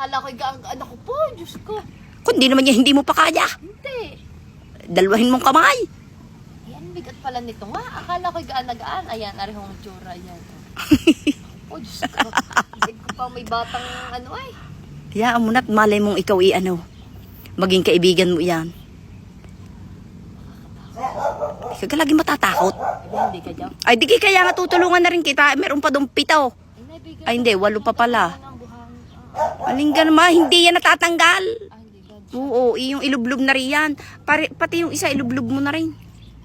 Akala ko ang anak ko po, Diyos ko. Kundi naman niya hindi mo pa kaya. Hindi. Dalwahin mong kamay. Ayan, bigat pala nito nga. Akala ko gaan-gaan. Ayan, arihong tsura yan. oh, Diyos ko. Hindi ko pa may batang ano ay. Hayaan mo na't malay mong ikaw i ano. Maging kaibigan mo yan. Ikaw ka lagi matatakot. Ay, di kaya nga tutulungan na rin kita. Meron pa doon pitaw. Ay, hindi. Walo pa pala. Aling ka naman, hindi yan natatanggal. ah. Oo, yung ilublob na rin yan. Pare, pati yung isa, ilublob mo na rin.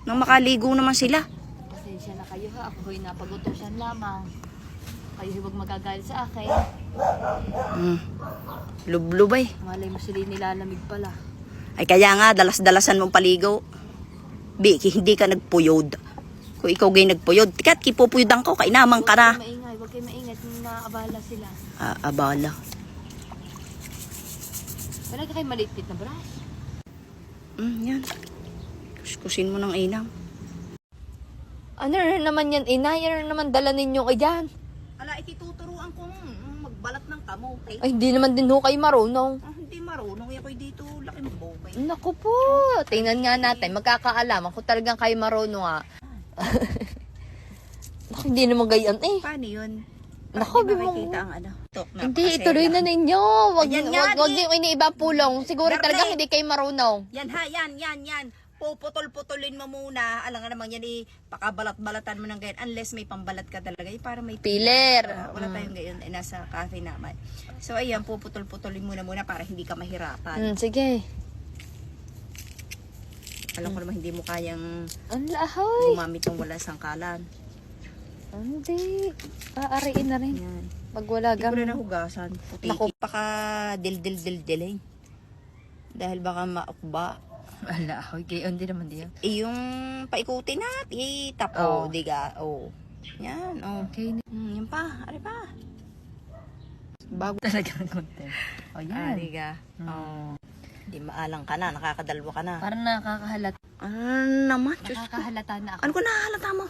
Nang makaligo naman sila. Pasensya na kayo ha. Ako ho'y napagutusan lamang. Kayo huwag magagalit sa akin. Hmm. Lublob ay. Malay mo sila nilalamig pala. Ay kaya nga, dalas-dalasan mong paligo. Biki, hindi ka nagpuyod. Kung ikaw gay nagpuyod, tikat kipupuyudan ko, kainamang ka na. Huwag kayo maingay. Huwag kayo maingay. Naabala sila. Ah, abala. Wala ka kayo maliit na brush. Mm, yan. Kuskusin mo ng inang. Ano na naman yan, inay? Ano na naman dala ninyo kay dyan? Ala, itituturuan ko magbalat ng kamote. Ay, hindi naman din ho kayo marunong. Ah, hindi marunong ako dito, laking bukay. Naku po, tingnan nga natin, magkakaalaman kung talagang kayo marunong ah. Naku, hindi naman gayan eh. Paano yun? Naku, Di ba bimong- makikita ang ano? Tok, Hindi, napakasaya. ituloy na ninyo. Wag, Ayan nga, wag, wag di. niyo iniibang pulong. Siguro Darle. talagang hindi kayo marunong. Yan ha, yan, yan, yan. Puputol-putulin mo muna. Alam nga naman yan eh, pakabalat-balatan mo ng ganyan. Unless may pambalat ka talaga. Eh, para may Piler. Ah, wala tayong gayon. Eh, nasa cafe naman. So, ayan, puputol-putulin muna muna para hindi ka mahirapan. Hmm, sige. Alam ko naman hindi mo kayang Ang lahoy. gumamit ng wala sangkalan. Hindi. Aariin na rin. Yan. Pag wala Hindi ko na gang. nahugasan. Puti. Naku. Baka dil-dil-dil-diling. Dahil baka maukba. Wala, ahoy. Gayon din naman diyan. Eh, yung paikutin na, itap. Oo. Oh, diga. Oh. Yan, oh. Okay. Hmm, yan pa. Ari pa. Bago. Talagang content. O Ah, diga. Oh. Di maalang ka na, nakakadalwa ka na. Parang nakakahalata. Ano naman? Diyos ko. Nakakahalata na ako. Ano ko nahalata mo?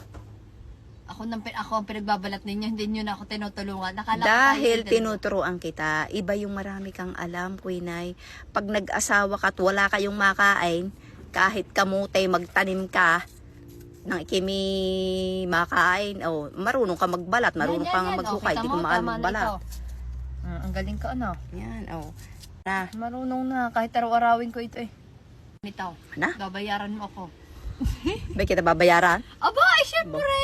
Ako, nang, ako ang pinagbabalat ninyo, hindi nyo na ako tinutulungan. Nakala Dahil tinuturoan kita, iba yung marami kang alam, Quinay. Pag nag-asawa ka at wala kayong makain, kahit kamutay magtanim ka, nang ikimi makain, oh, marunong ka magbalat, marunong Yan, yan, yan. maghukay, di kita ko na magbalat. Mm, ang galing ka, ano? Yan, oh. Na, Marunong na, kahit araw-arawin ko ito eh. Ito, na? babayaran mo ako. Ba kita babayaran? Aba, ay syempre!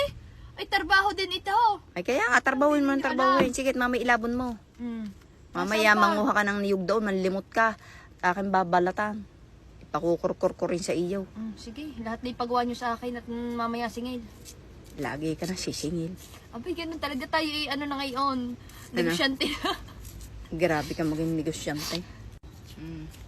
Ay, trabaho din ito. Ay kaya nga, tarbawin mo, tarbawin. Sige, mama, ilabon mo. Hmm. Mamaya manguha ka ng niyog doon, manlimot ka. Akin babalatan. Ipakukurkur rin sa iyo. Mm, sige, lahat na ipagawa nyo sa akin at mm, mamaya singil. Lagi ka na sisingil. Abay, ganun talaga tayo eh, ano na ngayon. Negosyante na. Grabe ka maging negosyante. Mm.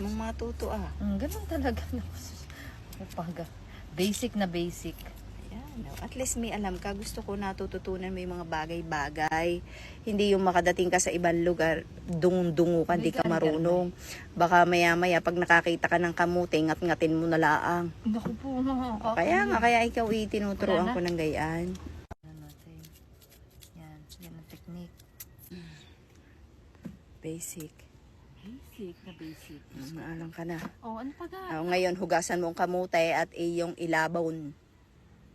Mong matuto ah. mm, ganun talaga. Upaga. Basic na basic. Ayan, no. At least may alam ka. Gusto ko natututunan may mga bagay-bagay. Hindi yung makadating ka sa ibang lugar, dungung-dungo ka, hindi ka marunong. Baka maya-maya, pag nakakita ka ng kamuti, ngat-ngatin mo na laang. Naku po, mga Kaya nga, kaya ikaw itinuturoan na. ko ng gayaan. Ano? Yan, yan ang technique. Basic. Basic na basic. Mm, Maalang ka na. Oh, ano pa ga? Ah, ngayon, hugasan mo ang kamutay at iyong ilabon.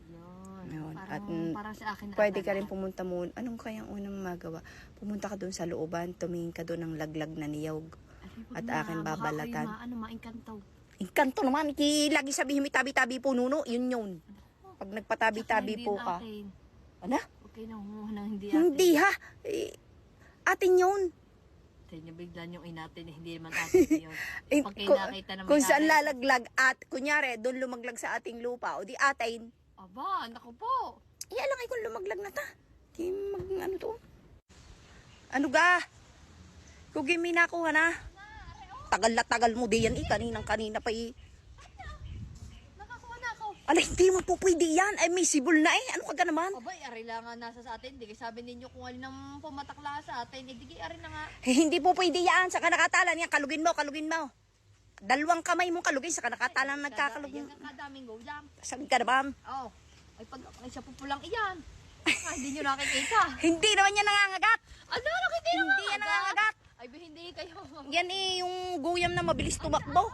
Yun. Yun, Parang, at, mm, para sa akin. Pwede ka rin pumunta mo. Anong kayang unang magawa? Pumunta ka doon sa looban, tumingin ka doon ng laglag na niyog. Ay, at na, akin babalatan. Ma, ano, maingkanto. Inkanto naman, ki, lagi sabihin may tabi-tabi po nuno, yun yun. Pag nagpatabi-tabi hindi po ka. Ano? Okay na, humuha ng hindi Hindi atin. ha. Eh, atin yun. Sa inyo bigla yung inatin, hindi naman atin yun. Eh, Pag kung- nakita na may Kung saan lalaglag at, kunyari, doon lumaglag sa ating lupa, o di atin. Aba, naku po. Iya lang ay kung lumaglag na ta. Di mag, ano to. Ano ga? May nakuha na. Tagal na tagal mo di yan eh. Kaninang kanina pa eh. Ala, hindi mo po pwede yan. Ay, misibol na eh. Ano ka naman? Aba, ari lang nga nasa sa atin. Hindi sabi ninyo kung alin ang pumatakla sa atin. Hindi kayo ari na nga. Eh, hindi po pwede yan. Saka nakatalan yan. Kalugin mo, kalugin mo. Dalawang kamay mong kalugin. Saka nakatalan Yan nagkakalugin. ang kadaming go jam. Sabi ka na ba? Oh, Ay, pag ay, siya pupulang iyan. Ay, hindi nyo nakikita. Hindi naman yan nangangagat. Ano, nakikita Hindi yan nangangagat. Ay, hindi kayo. Yan eh, yung guyam na mabilis tumakbo.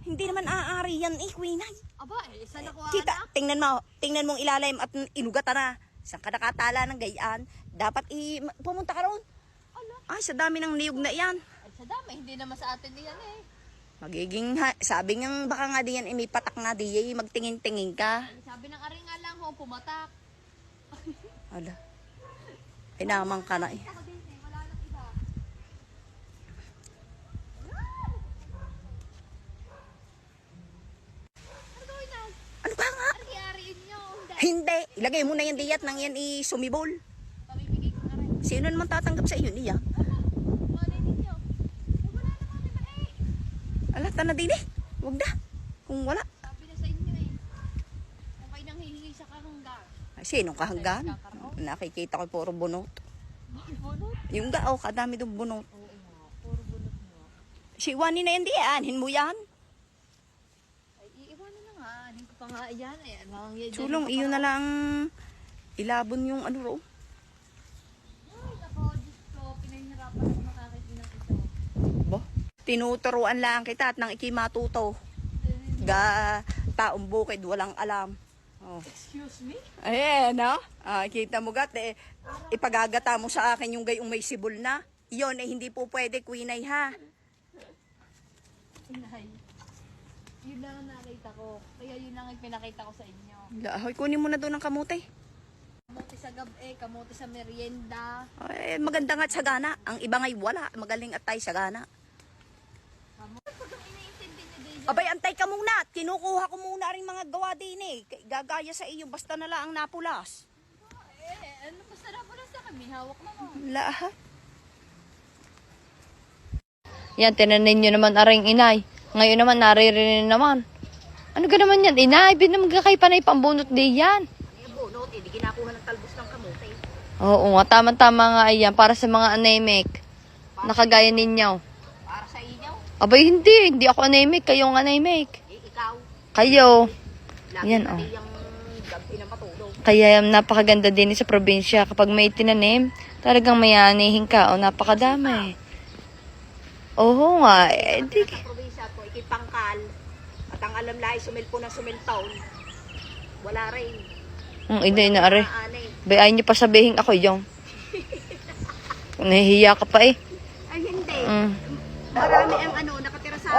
Hindi naman aari yan eh, Queen ay. Aba, eh, saan ako Kita, anak? tingnan mo, tingnan mong ilalim at inugatan na. Saan ka nakatala ng gayaan? Dapat i pumunta ka roon. Ala, Ay, sa dami ng niyog na yan. ay, sa dami, hindi naman sa atin yan eh. Magiging, ha, sabi nga baka nga diyan, eh, may patak nga diyan, magtingin-tingin ka. Ay, sabi ng aring nga lang ho, pumatak. Ala. Ay, namang ka na eh. Ako din eh, wala nang iba. Ano gawin na? Ano ba nga? Ano kiyariin nyo? Hindi. Hindi. Ilagay mo na yan diyat nang yan i-sumibol. Sino naman tatanggap sa iyo niya? Ala, tana din eh. Huwag na. Kung wala. Sabi na sa inyo eh. Kung kayo nang hihingi sa kahanggar. Ay, Sinong kahanggan? Nakikita ko puro bunot. Bunot? Yung gao, kadami doon bunot. Oo puro bunot nga. Si Wani na yan di, aanhin mo yan. Ay, iiwanan na nga. Hindi ko pa nga yan eh. Ang yan- Sulong, iyo na lang ilabon yung ano ro. Bo? Tinuturuan lang kita at nang ikimatuto. Ga taong bukid, walang alam. Oh. Excuse me? Ayan, no? Ah, kita mo gat, eh, ipagagata mo sa akin yung gayong may sibol na. Iyon, eh, hindi po pwede, Queen ay, ha? Inay. Yun lang ang nakita ko. Kaya yun lang ang pinakita ko sa inyo. Lahoy, kunin mo na doon ang kamote. Kamuti sa gabi, kamuti sa merienda. Ay, maganda nga sagana. Ang iba ngay wala. Magaling at tayo sagana. Deja. Abay, antay ka muna. Kinukuha ko muna rin mga gawa din eh. Gagaya sa iyo, basta na lang ang napulas. Eh, ano pa sarap wala sa kami? Hawak na mo. Lahat. Yan, tinanin nyo naman aring inay. Ngayon naman, naririnig naman. Ano ka naman yan, inay? Binamag kay panay pambunot di yan. Ay, bunot, eh, di ginakuha ng talbos ng kamote. Oo nga, tama-tama nga yan. Para sa mga anemic. Nakagaya ninyo. Para sa inyo, Abay, hindi. Hindi ako anemic. Kayo ang anemic. eh, ikaw. Kayo. Lagi Yan, oh. Kaya napakaganda din sa probinsya. Kapag may tinanim, talagang mayanihin ka. O napakadami. Oo nga. Eh, di. Sa probinsya ko, ikipangkal. At ang alam lahi, sumilpo na sumiltaw. Wala rin. Ang ina ina are. Bay, ayaw niyo pa sabihin ako yung. Nahihiya ka pa eh. Ay, hindi. Mm. Marami ang ano, nakatira sa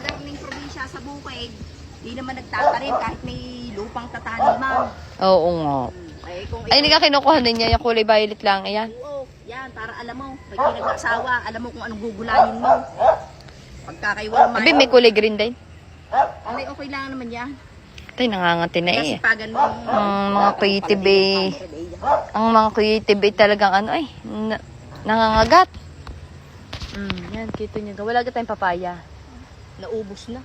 garning probinsya sa bukid. Di naman nagtatanim kahit may lupang tataniman. Oo nga. Hmm. Ay, kung Ay, hindi ka kinukuha ninyo yung kulay violet lang. Ayan. Oo, yan, para alam mo. Pag hindi nag-asawa, alam mo kung anong gugulayin mo. Pagka kayo walang Abi, may kulay green din. Ay, okay lang naman yan. Tay, nangangati na eh. mo. Ang mga creative eh. Ang mga creative eh talagang ano eh. Na, nangangagat. Mm, yan, kita nyo. Wala ka tayong papaya. Naubos na.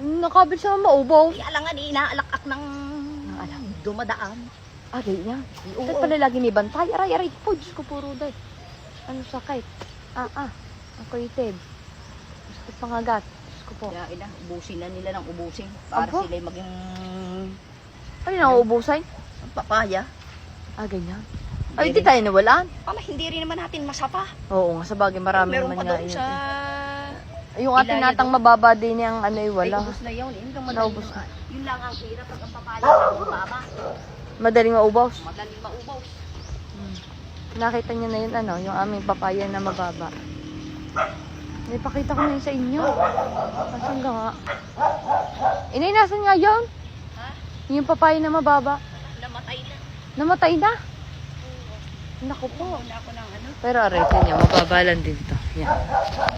Nakabil sa maubaw. Ay, alangan, inaalak-ak ng Naalak. dumadaan. Ah, ganyan. Oo. Ba't pala lagi may bantay? Aray, aray. Po, Diyos ko puro day. Ano sakit? Ah, ah. Ang creative. Gusto pangagat. Ko po. Kaya ina, ubusin na nila ng ubusin. Para Aba. sila maging Ano nauubusan? papaya. Ah, ganyan. Ay, di tayo nawalaan. Pala, hindi rin naman natin masapa. Oo nga, sa bagay marami Meron naman pa nga doon yun. sa... Yung ating Ilaya natang mababa din yung ano eh, Ay, wala. ubos na yun. Lang madali Naubos na. yun lang ang hirap pag ang papaya na bumaba. Madaling maubaw. Madaling maubaw. Nakita niyo na yun, ano, yung aming papaya na mababa. Ipakita ko na yun sa inyo. Asan ka nga? Inay, nasan nga yun? Ha? Yung papaya na mababa. Namatay na. Namatay na. Naku po. Wala ko ng ano. Pero aray ka niya, mababa lang din to. Yan.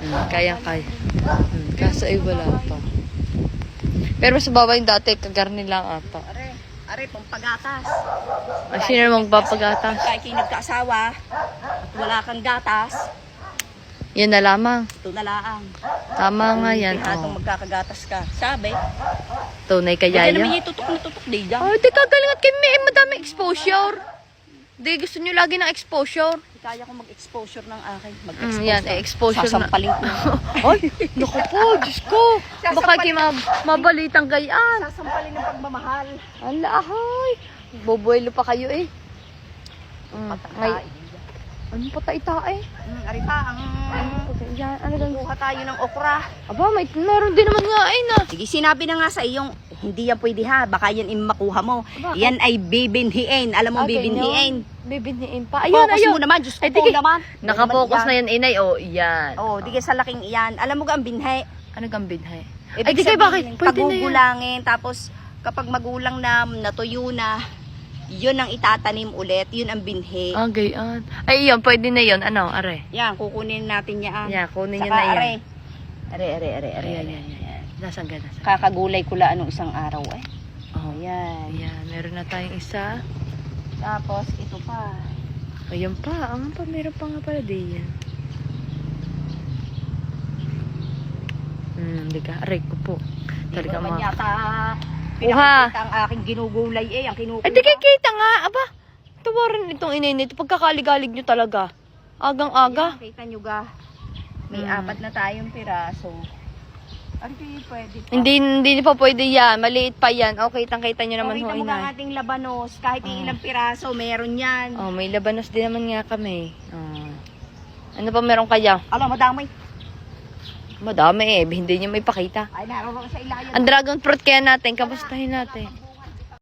Mm, kaya kaya. Mm, kaso ay wala pa. Pero mas baba yung dati, kagarni lang ata. Are, are, pampagatas. Ay, sino namang papagatas? Kahit kayo nagkaasawa at wala kang gatas, Yan na lamang. ito na laang. Tama nga yan. Hatong Oh. magkakagatas ka. Sabi, Tunay kaya kaya naman yan. yung tutok na tutok di dyan. Ay, di kagalingat kay may madami exposure. Di, gusto nyo lagi ng exposure. Kaya ko mag-exposure ng akin. Mm, Mag-expose yan, eh, exposure na. Sasampalin ko. Ay, naku po, Diyos ko. Baka kayo mab- mabalitang gayaan. Sasampalin ng pagmamahal. Ala, ahoy. Bobuelo pa kayo eh. Mm, Patay. Ano pa tayo eh? Mm, ari pa, ang... Yan, ano lang. Kuha tayo ng okra. Aba, may, meron din naman nga eh na. Sige, sinabi na nga sa iyong, hindi yan pwede ha, baka yan im makuha mo. Bakit? Yan ay bibinhiin. Alam mo, Ah, bibinhiin. Bibinhiin pa. Ayun, Focus ayun. mo naman, Diyos ko Ay, po dige. naman. Nakapokus na yan. inay. Oh, yan. Oo, di sa laking iyan. Alam mo ga ang binhi. Ano kang binhay? Ibig Ay, di kayo, sabihin, bakit? Pwede na yan. Pagugulangin, tapos kapag magulang na, natuyo na, yun ang itatanim ulit, yun ang binhi. Ah, gayan. Ay, yun, pwede na yun. Ano, are? Yan, kukunin natin yan. Yan, kunin nyo Saka na yan. are. Are, are, are, are, Ayan, are. yan, yan, yan. Nasaan ka, nasaan? Kakagulay ko la anong isang araw eh. Oh, Ayan. Ayan, meron na tayong isa. Tapos, ito pa. Ayan pa, ang pa, meron pa nga pala di yan. Hmm, di ka, aray ko po. Talaga mga... pinakikita ang aking ginugulay eh, ang kinukuha. Ay, di kay kita nga, aba. Tawaran itong inay nito, pagkakaligalig nyo talaga. Agang-aga. Yan, kita nyo ga. May Hmm. apat na tayong piraso. Kayo pwede pa? Hindi, hindi pa pwede yan. Maliit pa yan. Okay, kitang-kita nyo naman oh, ho, inay. ating labanos, kahit Oh. ilang piraso, meron yan. Oh, may labanos din naman nga kami. Oh. Ano pa meron kaya? Alam, madamay. Madami eh, hindi nyo may pakita. Ay, naroon sa ilayan. Ang dragon fruit kaya natin, kamustahin natin.